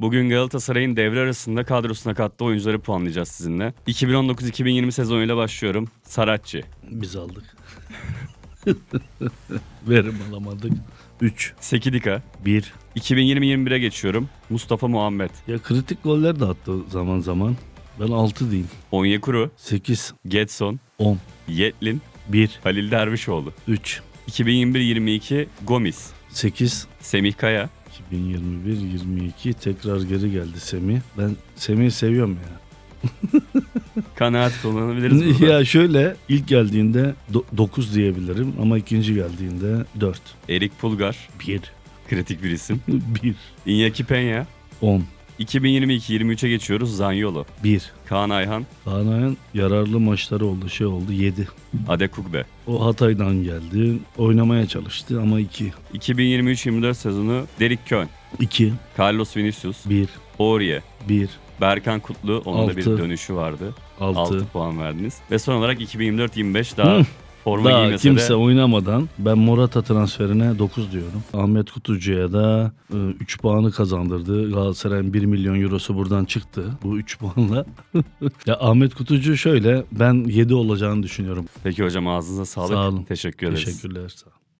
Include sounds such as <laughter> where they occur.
Bugün Galatasaray'ın devre arasında kadrosuna kattığı oyuncuları puanlayacağız sizinle. 2019-2020 sezonuyla başlıyorum. Saratçı. Biz aldık. <laughs> Verim alamadık. 3, Sekidika. 1. 2020-21'e geçiyorum. Mustafa Muhammed. Ya kritik goller de attı zaman zaman. Ben 6 diyeyim. Onyekuru. 8, Getson. 10, Yetlin. 1, Halil Dervişoğlu. 3, 2021-22 Gomis. 8, Semih Kaya. 2021, 22 tekrar geri geldi Semih. Ben Semih'i seviyorum ya. <laughs> Kanaat kullanabiliriz <laughs> burada. ya şöyle ilk geldiğinde 9 diyebilirim ama ikinci geldiğinde 4. Erik Pulgar. 1, Kritik bir isim. <laughs> 1, Iñaki Peña. 10, 2022-23'e geçiyoruz. Zanyolo. 1. Kaan Ayhan. Kaanay'ın yararlı maçları oldu şey oldu 7. Adekugbe. O Hatay'dan geldi. Oynamaya çalıştı ama 2. 2023-24 sezonu Derek Kön. 2, Carlos Vinicius. 1, Aurier. 1, Berkan Kutlu. Onun da bir Altı. dönüşü vardı. 6. 6 puan verdiniz. Ve son olarak 2024-25 daha Hı. Forma Daha giymese kimse de oynamadan ben Morata transferine 9 diyorum. Ahmet Kutucu'ya da 3 puanı kazandırdı. Galatasaray'ın 1 milyon eurosu buradan çıktı bu 3 puanla. <laughs> ya Ahmet Kutucu şöyle ben 7 olacağını düşünüyorum. Peki hocam ağzınıza sağlık. Sağ olun. Teşekkür ederiz. Teşekkürler sağ olun.